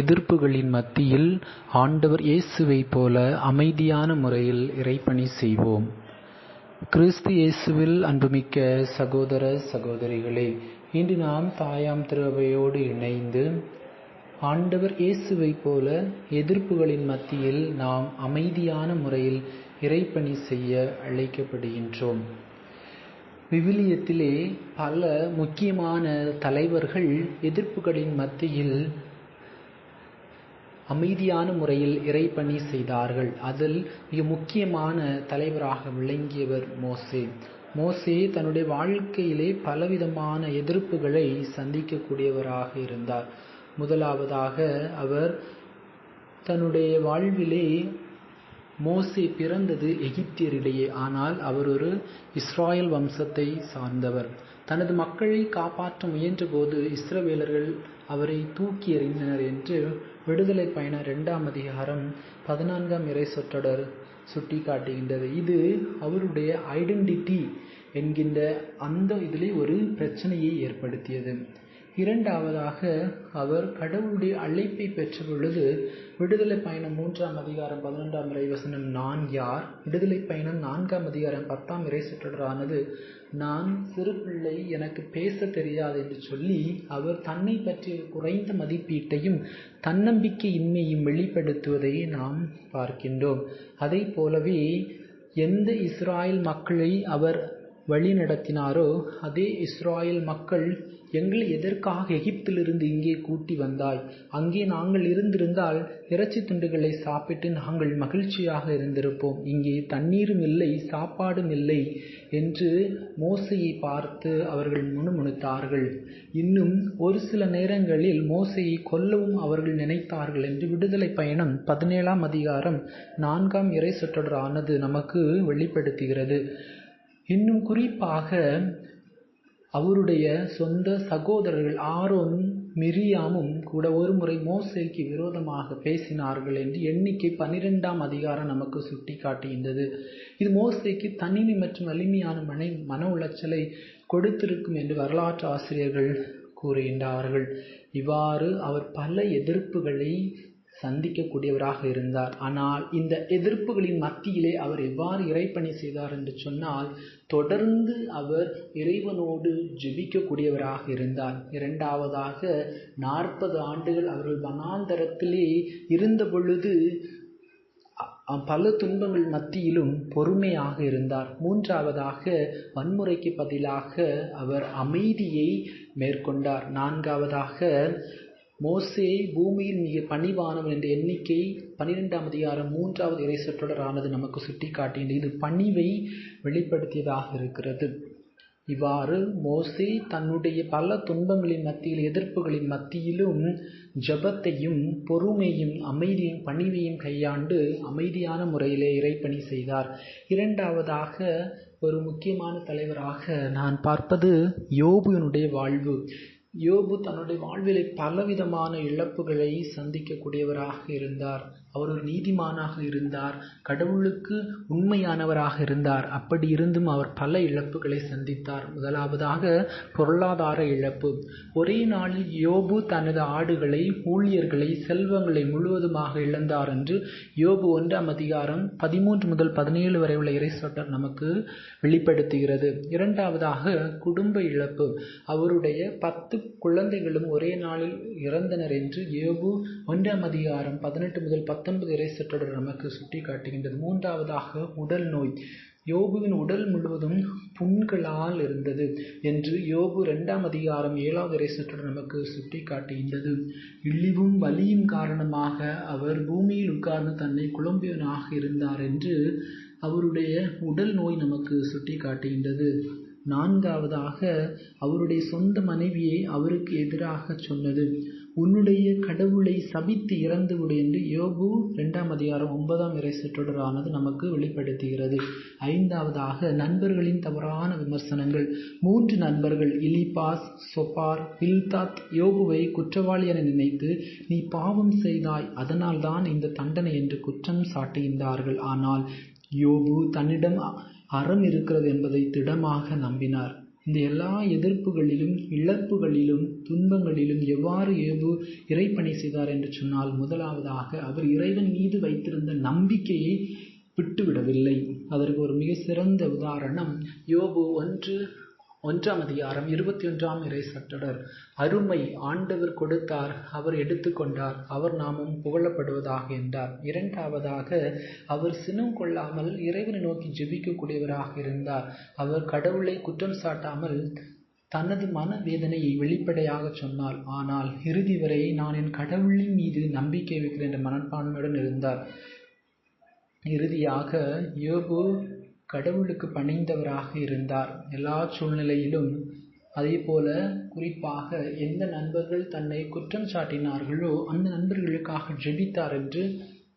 எதிர்ப்புகளின் மத்தியில் ஆண்டவர் இயேசுவைப் போல அமைதியான முறையில் இறைப்பணி செய்வோம். கிறிஸ்து இயேசுவில் அன்புமிக்க சகோதர சகோதரிகளே இன்று நாம் தாயாம் திருவையோடு இணைந்து ஆண்டவர் இயேசுவைப் போல எதிர்ப்புகளின் மத்தியில் நாம் அமைதியான முறையில் இறைப்பணி செய்ய அழைக்கப்படுகின்றோம். விவிலியத்திலே பல முக்கியமான தலைவர்கள் எதிர்ப்புகளின் மத்தியில் அமைதியான முறையில் இறைப்பணி செய்தார்கள். அதில் மிக முக்கியமான தலைவராக விளங்கியவர் மோசே. மோசே தன்னுடைய வாழ்க்கையிலே பலவிதமான எதிர்ப்புகளை சந்திக்கக்கூடியவராக இருந்தார். முதலாவதாக அவர் தன்னுடைய வாழ்விலே மோசே பிறந்தது எகிப்தியரிடையே. ஆனால் அவர் ஒரு இஸ்ராயல் வம்சத்தை சார்ந்தவர். தனது மக்களை காப்பாற்ற முயன்றபோது இஸ்ரவேலர்கள் அவரை தூக்கி எறிந்தனர் என்று விடுதலை பயண இரண்டாம் அதிகாரம் பதினான்காம் இறை சொற்றொடர் சுட்டி காட்டுகின்றது இது அவருடைய ஐடென்டிட்டி என்கின்ற அந்த இதிலே ஒரு பிரச்சனையை ஏற்படுத்தியது. இரண்டாவதாக அவர் கடவுளுடைய அழைப்பை பெற்ற பொழுது விடுதலை பயணம் மூன்றாம் அதிகாரம் பதினொன்றாம் இறை வசனம் நான் யார்? விடுதலை பயணம் நான்காம் அதிகாரம் பத்தாம் இறை சுற்றரானது நான் சிறு பிள்ளை எனக்கு பேச தெரியாது என்று சொல்லி அவர் தன்னை பற்றிய குறைந்த மதிப்பீட்டையும் தன்னம்பிக்கை இன்மையும் வெளிப்படுத்துவதை நாம் பார்க்கின்றோம். அதை போலவே எந்த இஸ்ராயல் மக்களை அவர் வழி நடத்தினாரோ அதே இஸ்ராயல் மக்கள் எங்களை எதற்காக எகிப்திலிருந்து இங்கே கூட்டி வந்தாய்? அங்கே நாங்கள் இருந்திருந்தால் இறைச்சி துண்டுகளை சாப்பிட்டு நாங்கள் மகிழ்ச்சியாக இருந்திருப்போம். இங்கே தண்ணீரும் இல்லை சாப்பாடும் இல்லை என்று மோசையை பார்த்து அவர்கள் முணுமுணுத்தார்கள். இன்னும் ஒரு சில நேரங்களில் மோசையை கொல்லவும் அவர்கள் நினைத்தார்கள் என்று விடுதலை பயணம் பதினேழாம் அதிகாரம் நான்காம் இறை சொற்றொடரானது நமக்கு வெளிப்படுத்துகிறது. இன்னும் குறிப்பாக அவருடைய சொந்த சகோதரர்கள் ஆரோனும் மிரியாமும் கூட ஒருமுறை மோசேக்கு விரோதமாக பேசினார்கள் என்று எண்ணிக்கை பன்னிரெண்டாம் அதிகாரம் நமக்கு சுட்டி காட்டுகின்றது இது மோசேக்கு தனிமை மற்றும் வலிமையான மனை மன உளைச்சலை கொடுத்திருக்கும் என்று வரலாற்று ஆசிரியர்கள் கூறுகின்றார்கள். இவ்வாறு அவர் பல எதிர்ப்புகளை சந்திக்கக்கூடியவராக இருந்தார். ஆனால் இந்த எதிர்ப்புகளின் மத்தியிலே அவர் எவ்வாறு இறைப்பணி செய்தார் என்று சொன்னால் தொடர்ந்து அவர் இறைவனோடு ஜெபிக்கக்கூடியவராக இருந்தார். இரண்டாவதாக நாற்பது ஆண்டுகள் அவர்கள் வனாந்தரத்திலே இருந்த பொழுது பல துன்பங்கள் மத்தியிலும் பொறுமையாக இருந்தார். மூன்றாவதாக வன்முறைக்கு பதிலாக அவர் அமைதியை மேற்கொண்டார். நான்காவதாக மோசே பூமியில் மிக பணிவானவன் என்ற எண்ணிக்கை பன்னிரெண்டாம் அதிகாரம் மூன்றாவது இறைச்சொற்றொடரானது நமக்கு சுட்டி காட்டியது இது பணிவை வெளிப்படுத்தியதாக இருக்கிறது. இவ்வாறு மோசே தன்னுடைய பல துன்பங்களின் மத்தியில் எதிர்ப்புகளின் மத்தியிலும் ஜபத்தையும் பொறுமையும் அமைதியும் பணிவையும் கையாண்டு அமைதியான முறையிலே இறைப்பணி செய்தார். இரண்டாவதாக ஒரு முக்கியமான தலைவராக நான் பார்ப்பது யோபுவினுடைய வாழ்வு. யோபு தன்னுடைய வாழ்விலே பலவிதமான இழப்புகளை சந்திக்கக்கூடியவராக இருந்தார். அவர் ஒரு நீதிமானாக இருந்தார் கடவுளுக்கு உண்மையானவராக இருந்தார். அப்படி இருந்தும் அவர் பல இழப்புகளை சந்தித்தார். முதலாவதாக பொருளாதார இழப்பு. ஒரே நாளில் யோபு தனது ஆடுகளை ஊழியர்களை செல்வங்களை முழுவதுமாக இழந்தார் என்று யோபு ஒன்றாம் அதிகாரம் பதிமூன்று முதல் பதினேழு வரை உள்ள இறைசொட்டர் நமக்கு வெளிப்படுத்துகிறது. இரண்டாவதாக குடும்ப இழப்பு. அவருடைய பத்து குழந்தைகளும் ஒரே நாளில் இறந்தனர் என்று யோபு ஒன்றாம் அதிகாரம் பதினெட்டு முதல் பத்தொன்பது இறை நமக்கு சுட்டி காட்டுகின்றது. மூன்றாவதாக உடல் நோய். யோபுவின் உடல் முழுவதும் புண்களால் இருந்தது என்று யோபு இரண்டாம் அதிகாரம் ஏழாவது இறை நமக்கு சுட்டி காட்டுகின்றது. இழிவும் வலியும் காரணமாக அவர் பூமியில் உட்கார்ந்து தன்னை குழம்பியவனாக இருந்தார் என்று அவருடைய உடல் நோய் நமக்கு சுட்டி காட்டுகின்றது. நான்காவதாக அவருடைய சொந்த மனைவியை அவருக்கு எதிராக சொன்னது. உன்னுடைய கடவுளை சபித்து இறந்துவிடு என்று யோபு ரெண்டாம் அதிகாரம் ஒன்பதாம் இறை சொற்றொடரானது நமக்கு வெளிப்படுத்துகிறது. ஐந்தாவதாக நண்பர்களின் தவறான விமர்சனங்கள். மூன்று நண்பர்கள் இலிபாஸ் சொபார் பில்தாத் யோபுவை குற்றவாளி என நினைத்து நீ பாவம் செய்தாய் அதனால்தான் இந்த தண்டனை என்று குற்றம் சாட்டுகின்றார்கள். ஆனால் யோபு தன்னிடம் அறம் இருக்கிறது என்பதை திடமாக நம்பினார். இந்த எல்லா எதிர்ப்புகளிலும் இழப்புகளிலும் துன்பங்களிலும் எவ்வாறு ஏபு இறைப்பணி செய்தார் என்று சொன்னால் முதலாவதாக அவர் இறைவன் மீது வைத்திருந்த நம்பிக்கையை விட்டுவிடவில்லை. அதற்கு ஒரு மிக சிறந்த உதாரணம் யோபு ஒன்று ஒன்றாம் அதிகாரம் இருபத்தி ஒன்றாம் இறை சட்டடர். அருமை ஆண்டவர் கொடுத்தார் அவர் எடுத்துக்கொண்டார் அவர் நாமும் புகழப்படுவதாக என்றார். இரண்டாவதாக அவர் சினம் கொள்ளாமல் இறைவனை நோக்கி ஜெபிக்கக்கூடியவராக இருந்தார். அவர் கடவுளை குற்றம் சாட்டாமல் தனது மன வேதனையை வெளிப்படையாக சொன்னார். ஆனால் இறுதி வரை நான் என் கடவுளின் மீது நம்பிக்கை வைக்கிறேன் என்ற மனப்பான்மையுடன் இருந்தார். இறுதியாக யோபு கடவுளுக்கு பணிந்தவராக இருந்தார். எல்லா சூழ்நிலையிலும் அதே போல குறிப்பாக எந்த நண்பர்கள் தன்னை குற்றம் சாட்டினார்களோ அந்த நண்பர்களுக்காக ஜெபித்தார் என்று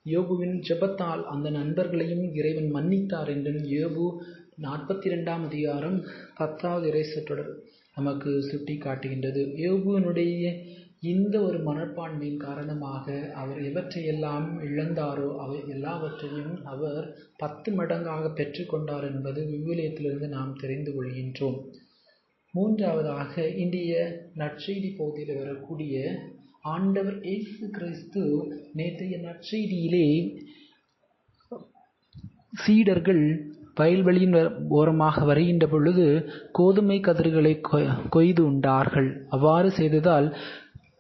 யோபுவின் ஜெபத்தால் அந்த நண்பர்களையும் இறைவன் மன்னித்தார் என்றும் யோபு நாற்பத்தி ரெண்டாம் அதிகாரம் பத்தாவது இறைசற்றொடர் நமக்கு சுட்டி காட்டுகின்றது யோபுவினுடைய இந்த ஒரு மனப்பான்மையின் காரணமாக அவர் எவற்றையெல்லாம் இழந்தாரோ அவை எல்லாவற்றையும் அவர் பத்து மடங்காக பெற்றுக்கொண்டார் என்பது விவிலியத்திலிருந்து நாம் தெரிந்து கொள்கின்றோம். மூன்றாவதாக இன்றைய நற்செய்தி பகுதியில் வரக்கூடிய ஆண்டவர் இயேசு கிறிஸ்து நேற்றைய நற்செய்தியிலே சீடர்கள் வயல்வெளியின் ஓரமாக வருகின்ற பொழுது கோதுமை கதிர்களை கொய்து உண்டார்கள். அவ்வாறு செய்ததால்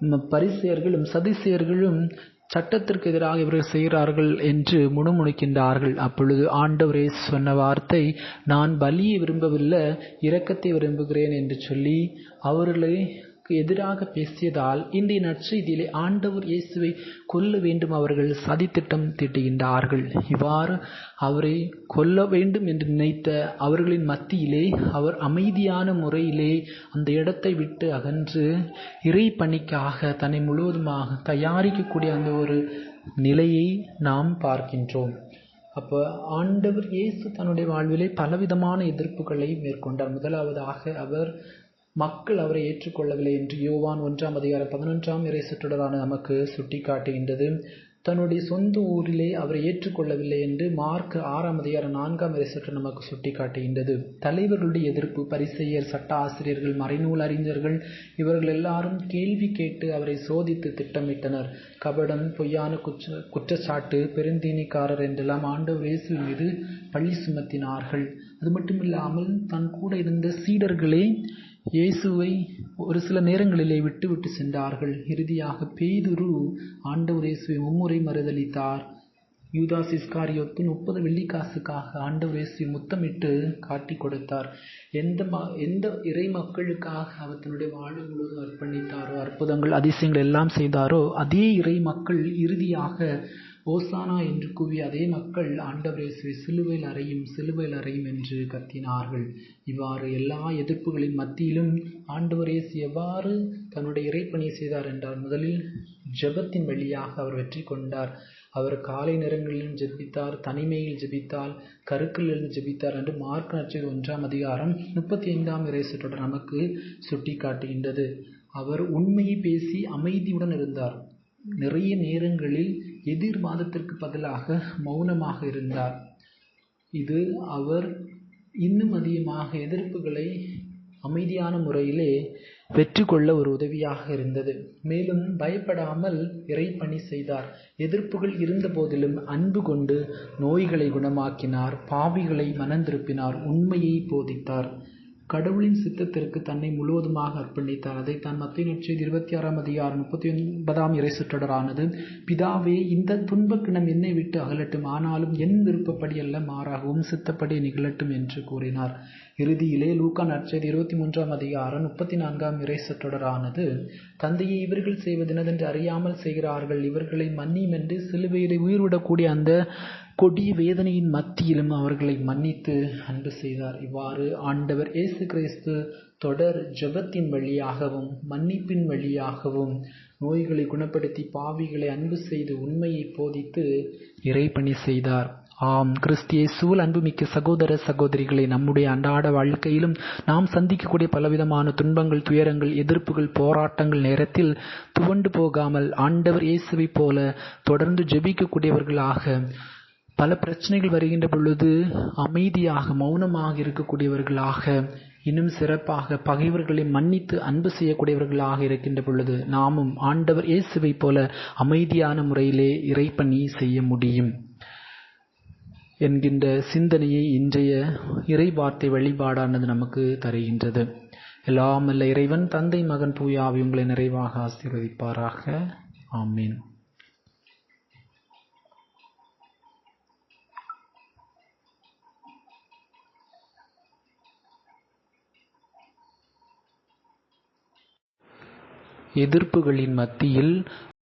பரிசெயர்களும் சதிசெயர்களும் சட்டத்திற்கு எதிராக இவர்கள் செய்கிறார்கள் என்று முணுமுணுக்கின்றார்கள். அப்பொழுது ஆண்டவரே சொன்ன வார்த்தை நான் பலியை விரும்பவில்லை இரக்கத்தை விரும்புகிறேன் என்று சொல்லி அவர்களை எதிராக பேசியதால் இன்றைய நற்செய்தியிலே ஆண்டவர் இயேசுவை கொல்ல வேண்டும் அவர்கள் சதித்திட்டம் தீட்டுகின்றார்கள். இவ்வாறு அவரை கொல்ல வேண்டும் என்று நினைத்த அவர்களின் மத்தியிலே அவர் அமைதியான முறையிலே அந்த இடத்தை விட்டு அகன்று இறை பணிக்காக தன்னை முழுவதுமாக தயாரிக்கக்கூடிய அந்த ஒரு நிலையை நாம் பார்க்கின்றோம். அப்போ ஆண்டவர் இயேசு தன்னுடைய வாழ்விலே பலவிதமான எதிர்ப்புகளை மேற்கொண்டார். முதலாவதாக அவர் மக்கள் அவரை ஏற்றுக்கொள்ளவில்லை என்று யோவான் ஒன்றாம் அதிகாரம் பதினொன்றாம் இறை சுற்றுடரான நமக்கு சுட்டி காட்டுகின்றது தன்னுடைய சொந்த ஊரிலே அவரை ஏற்றுக்கொள்ளவில்லை என்று மார்க் ஆறாம் அதிகாரம் நான்காம் இறை சுற்று நமக்கு சுட்டி காட்டுகின்றது தலைவர்களுடைய எதிர்ப்பு பரிசெயர் சட்ட ஆசிரியர்கள் மறைநூல் அறிஞர்கள் இவர்கள் எல்லாரும் கேள்வி கேட்டு அவரை சோதித்து திட்டமிட்டனர். கபடம் பொய்யான குற்ற குற்றச்சாட்டு பெருந்தீனிக்காரர் என்றெல்லாம் ஆண்டவர் இயேசு மீது பள்ளி சுமத்தினார்கள். அது மட்டுமில்லாமல் தன் கூட இருந்த சீடர்களே இயேசுவை ஒரு சில நேரங்களிலே விட்டுவிட்டு சென்றார்கள். இறுதியாக பேதுரு ஆண்டவர் இயேசுவை மும்முறை மறுதளித்தார் யூதாஸ் இஸ்காரியோத்து முப்பது வெள்ளிக்காசுக்காக ஆண்டவர் இயேசுவை முத்தமிட்டு காட்டி கொடுத்தார். எந்த ம எந்த இறை மக்களுக்காக அவர் தன்னுடைய வாழ்வு முழுவதும் அர்ப்பணித்தாரோ அற்புதங்கள் அதிசயங்கள் எல்லாம் செய்தாரோ அதே இறை மக்கள் இறுதியாக ஓசானா என்று கூவிய அதே மக்கள் ஆண்டவரே சிலுவையில் அறையும் சிலுவையில் அறையும் என்று கத்தினார்கள். இவ்வாறு எல்லா எதிர்ப்புகளின் மத்தியிலும் ஆண்டவர் இயேசு எவ்வாறு தன்னுடைய இறைப்பணி செய்தார் என்றால் முதலில் ஜெபத்தின் வழியாக அவர் வெற்றி கொண்டார். அவர் காலை நேரங்களிலும் ஜெபித்தார் தனிமையில் ஜெபித்தால் கருக்களிலிருந்து ஜெபித்தார் என்று மார்க் நட்சத்திர ஒன்றாம் அதிகாரம் முப்பத்தி ஐந்தாம் இறைசற்றோடு நமக்கு சுட்டி காட்டுகின்றது அவர் உண்மையை பேசி அமைதியுடன் இருந்தார். நிறைய நேரங்களில் எதிர்வாதத்திற்கு பதிலாக மௌனமாக இருந்தார். இது அவர் இன்னும் அதிகமாக எதிர்ப்புகளை அமைதியான முறையிலே வெற்றி கொள்ள ஒரு உதவியாக இருந்தது. மேலும் பயப்படாமல் இறைப்பணி செய்தார். எதிர்ப்புகள் இருந்த போதிலும் அன்பு கொண்டு நோய்களை குணமாக்கினார் பாவிகளை மனந்திருப்பினார் உண்மையை போதித்தார். கடவுளின் சித்தத்திற்கு தன்னை முழுவதுமாக அர்ப்பணித்தார். அதைத்தான் மத்திய நற்செய்தி இருபத்தி ஆறாம் அதிகாரம் முப்பத்தி ஒன்பதாம் இறை சுற்றடரானது பிதாவே இந்த துன்பக்கிணம் என்னை விட்டு அகலட்டும். ஆனாலும் என் விருப்பப்படி அல்ல மாறாகவும் சித்தப்படி நிகழட்டும் என்று கூறினார். இறுதியிலே லூக்கா நற்செய்தி இருபத்தி மூன்றாம் அதிகாரம் முப்பத்தி நான்காம் இறை சுற்றடரானது தந்தையை இவர்கள் செய்வதெனதென்று அறியாமல் செய்கிறார்கள். இவர்களை மன்னியும் என்று சிலுவையிலே உயிர்விடக்கூடிய அந்த கொடிய வேதனையின் மத்தியிலும் அவர்களை மன்னித்து அன்பு செய்தார். இவ்வாறு ஆண்டவர் இயேசு கிறிஸ்து தொடர் ஜபத்தின் வழியாகவும் மன்னிப்பின் வழியாகவும் நோய்களை குணப்படுத்தி பாவிகளை அன்பு செய்து உண்மையை போதித்து இறைப்பணி செய்தார். ஆம் கிறிஸ்தியேசுவில் அன்புமிக்க சகோதர சகோதரிகளை நம்முடைய அன்றாட வாழ்க்கையிலும் நாம் சந்திக்கக்கூடிய பலவிதமான துன்பங்கள் துயரங்கள் எதிர்ப்புகள் போராட்டங்கள் நேரத்தில் துவண்டு போகாமல் ஆண்டவர் இயேசுவைப் போல தொடர்ந்து ஜெபிக்கக்கூடியவர்களாக பல பிரச்சனைகள் வருகின்ற பொழுது அமைதியாக மௌனமாக இருக்கக்கூடியவர்களாக இன்னும் சிறப்பாக பகைவர்களை மன்னித்து அன்பு செய்யக்கூடியவர்களாக இருக்கின்ற பொழுது நாமும் ஆண்டவர் இயேசுவை போல அமைதியான முறையிலே இறைப்பணி செய்ய முடியும் என்கின்ற சிந்தனையை இன்றைய இறைவார்த்தை வழிபாடானது நமக்கு தருகின்றது. எல்லாம் அல்ல இறைவன் தந்தை மகன் தூயாவி உங்களை நிறைவாக ஆசீர்வதிப்பாராக. ஆமீன். எதிர்ப்புகளின் மத்தியில்